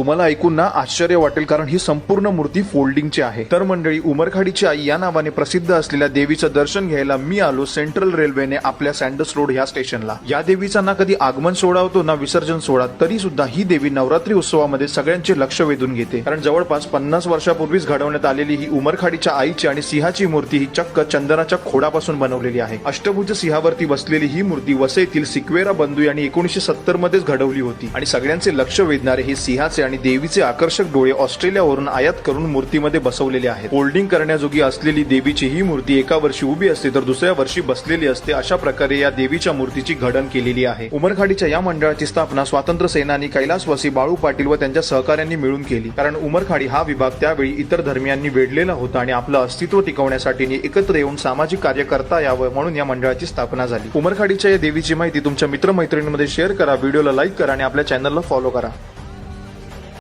तुम्हाला ऐकून ना आश्चर्य वाटेल कारण ही संपूर्ण मूर्ती फोल्डिंगची आहे. तर मंडळी उमरखाडीची आई या नावाने प्रसिद्ध असलेल्या देवीचं दर्शन घ्यायला मी आलो सेंट्रल रेल्वेने आपल्या सँडस रोड ह्या स्टेशनला. या देवीचा ना कधी आगमन सोहळा होतो ना विसर्जन सोहळा तरी सुद्धा ही देवी नवरात्री उत्सवामध्ये सगळ्यांचे लक्ष वेधून घेते. कारण जवळपास पन्नास वर्षापूर्वीच घडवण्यात आलेली ही उमरखाडीच्या आईची आणि सिंहाची मूर्ती ही चक्क चंदनाच्या खोडापासून बनवलेली आहे. अष्टभुज सिंहावरती बसलेली ही मूर्ती वसईतील सिक्वेरा बंधू यांनी एकोणीशे सत्तर मध्येच घडवली होती. आणि सगळ्यांचे लक्ष वेधणारे हे सिंहाचे आणि देवीचे आकर्षक डोळे ऑस्ट्रेलियावरून आयात करून मूर्तीमध्ये बसवलेले आहेत. होल्डिंग करण्याजोगी असलेली देवीची ही मूर्ती एका वर्षी उभी असते तर दुसऱ्या वर्षी बसलेली असते. अशा प्रकारे या देवीच्या मूर्तीची घडण केलेली आहे. उमरखाडीच्या या मंडळाची स्थापना स्वातंत्र्य सेनानी कैलासवासी बाळू पाटील व त्यांच्या सहकाऱ्यांनी मिळून केली. कारण उमरखाडी हा विभाग त्यावेळी इतर धर्मियांनी वेढलेला होता आणि आपलं अस्तित्व टिकवण्यासाठी एकत्र येऊन सामाजिक कार्य करता यावं म्हणून या मंडळाची स्थापना झाली. उमरखाडीच्या या देवीची माहिती तुमच्या मित्रमैत्रिणींमध्ये शेअर करा व्हिडिओला लाईक करा आणि आपल्या चॅनलला फॉलो करा.